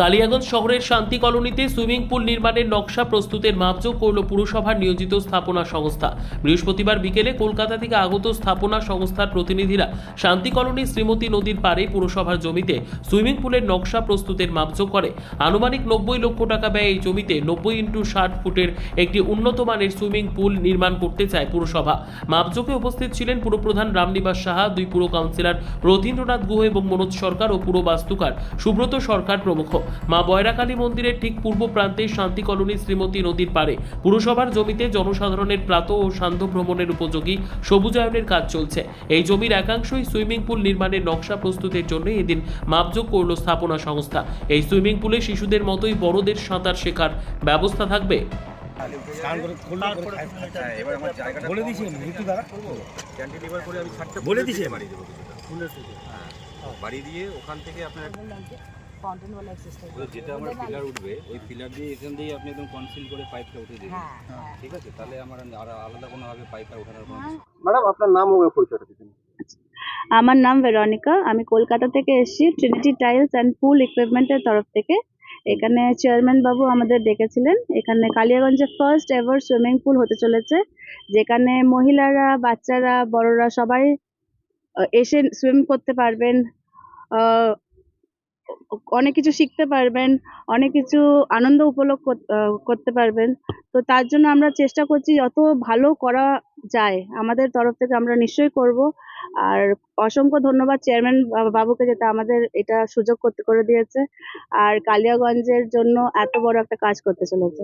কালিয়াগঞ্জ শহরের শান্তি কলোনিতে সুইমিং পুল নির্মাণের নকশা প্রস্তুতের মাপজোক করল পুরসভার নিয়োজিত স্থাপনা সংস্থা। বৃহস্পতিবার বিকেলে কলকাতা থেকে আগত স্থাপনা সংস্থার প্রতিনিধিরা শান্তি কলোনি শ্রীমতী নদীর পাড়ে পুরসভার জমিতে সুইমিং পুলের নকশা প্রস্তুতের মাপজোক করে। আনুমানিক নব্বই লক্ষ টাকা ব্যয়ে এই জমিতে নব্বই ইন্টু ষাট ফুটের একটি উন্নত মানের সুইমিং পুল নির্মাণ করতে চায় পুরসভা। মাপজোকে উপস্থিত ছিলেন পুরপ্রধান রামনিবাস সাহা, দুই পুর কাউন্সিলর রথীন্দ্রনাথ গুহ এবং মনোজ সরকার ও পুর বাস্তুকার সুব্রত সরকার প্রমুখ। মা বয়রাকালী মন্দিরের ঠিক পূর্ব প্রান্তে শান্তি কলোনি শ্রীমতী নদীর পাড়ে। পুরসভার জমিতে জনসাধারণের প্রাত ও সান্ধ্য ভ্রমণের উপযোগী সবুজায়নের কাজ চলছে। এই জমির একাংশই সুইমিং পুল নির্মাণের নকশা প্রস্তুতের জন্য এদিন মাপযোগ করল স্থাপনা সংস্থা। এই সুইমিং পুলে শিশুদের মতোই বড়দের সাঁতার শেখার ব্যবস্থা থাকবে। বলে বলে হ্যাঁ বাড়ি দিয়ে ওখান থেকে আপনার ফাউন্টেন যেটা আমার উঠবে ওই দিয়ে এখান দিয়ে আপনি একদম কনসিল করে পাইপটা হ্যাঁ। ঠিক আছে? তাহলে আমার আর আলাদা পাইপটা ওঠানোর কোনো ম্যাডাম আপনার নাম ওকে পরিচয়টা দিবেন আমার নাম ভেরোনিকা। আমি কলকাতা থেকে এসেছি ট্রিনিটি টাইলস অ্যান্ড পুল ইকুইপমেন্টের তরফ থেকে। এখানে চেয়ারম্যান বাবু আমাদের ডেকেছিলেন। এখানে কালিয়াগঞ্জে ফার্স্ট এভার সুইমিং পুল হতে চলেছে। যেখানে মহিলারা বাচ্চারা বড়রা সবাই এসে সুইম করতে পারবেন। অনেক কিছু শিখতে পারবেন, অনেক কিছু আনন্দ উপভোগ করতে পারবেন। তো তার জন্য আমরা চেষ্টা করছি যত ভালো করা যায় আমাদের তরফ থেকে আমরা নিশ্চয়ই করব। আর অসংখ্য ধন্যবাদ চেয়ারম্যান বাবুকে যেটা আমাদের এটা সুযোগ করতে, করে দিয়েছে। আর কালিয়াগঞ্জের জন্য এত বড় একটা কাজ করতে চলেছে।